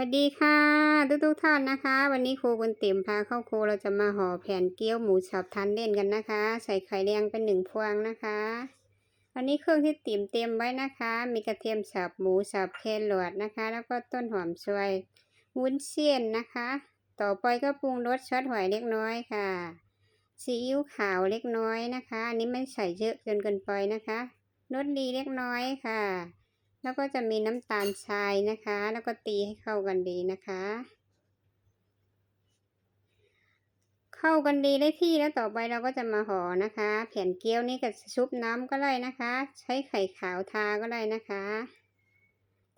วัสดีค่ะทุกทุกท่านนะคะ วันนี้ครูบุญติ๋มพาเข้าครูเราจะมาห่อแผ่นเกี๊ยวหมูสับทานเล่นกันนะคะ ใส่ไข่แดงเป็นหนึ่งพวงนะคะอันนี้เครื่องที่ติ๋มเตรียมไว้นะคะ มีกระเทียมสับหมูสับแครอทนะคะ แล้วก็ต้นหอมซอยวุ้นเส้นนะคะ ต่อไปก็ปรุงรสซอสหอยเล็กน้อยค่ะซีอิ๊วขาวเล็กน้อยนะคะ อันนี้ไม่ใส่เยอะจนเกินไปนะคะรสดีเล็กน้อยค่ะ แล้วก็จะมีน้ำตาลทรายนะคะ แล้วก็ตีให้เข้ากันดีนะคะ เข้ากันดีได้ที่แล้วต่อไปเราก็จะมาห่อนะคะ แผ่นเกี๊ยวนี้กับชุบน้ำก็ได้นะคะ ใช้ไข่ขาวทาก็ได้นะคะ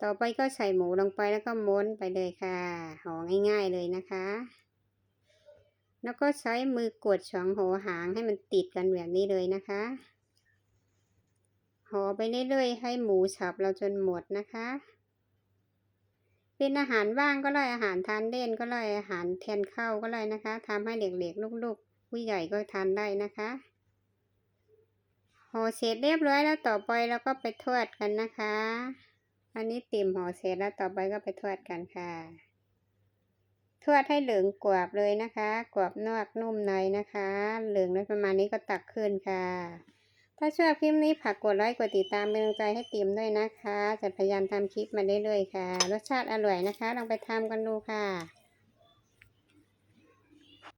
ต่อไปก็ใส่หมูลงไปแล้วก็ม้วนไปเลยค่ะ ห่อง่าย ๆเลยนะคะ แล้วก็ใช้มือกดสองหัวหางให้มันติดกันแบบนี้เลยนะคะ ห่อไปเรื่อยๆให้หมูสับเราจนหมดนะคะ เป็นอาหารว่างก็ได้อาหารทานเล่นก็ได้อาหารแทนข้าวก็ได้นะคะทำให้เด็กๆลูกๆ ผู้ใหญ่ก็ทานได้นะคะห่อเสร็จเรียบร้อยแล้วต่อไปเราก็ไปทอดกันนะคะ อันนี้ติ่มห่อเสร็จแล้วต่อไปก็ไปทอดกันค่ะทอดให้เหลืองกรอบเลยนะคะ กรอบนอกนุ่มในนะคะ เหลืองได้ประมาณนี้ก็ตักขึ้นค่ะ ถ้าชอบคลิปนี้ฝากกดไลค์กดติดตามเป็นกำลังใจให้ติมด้วยนะคะ จะพยายามทำคลิปมาเรื่อยๆค่ะ รสชาติอร่อยนะคะ ลองไปทำกันดูค่ะ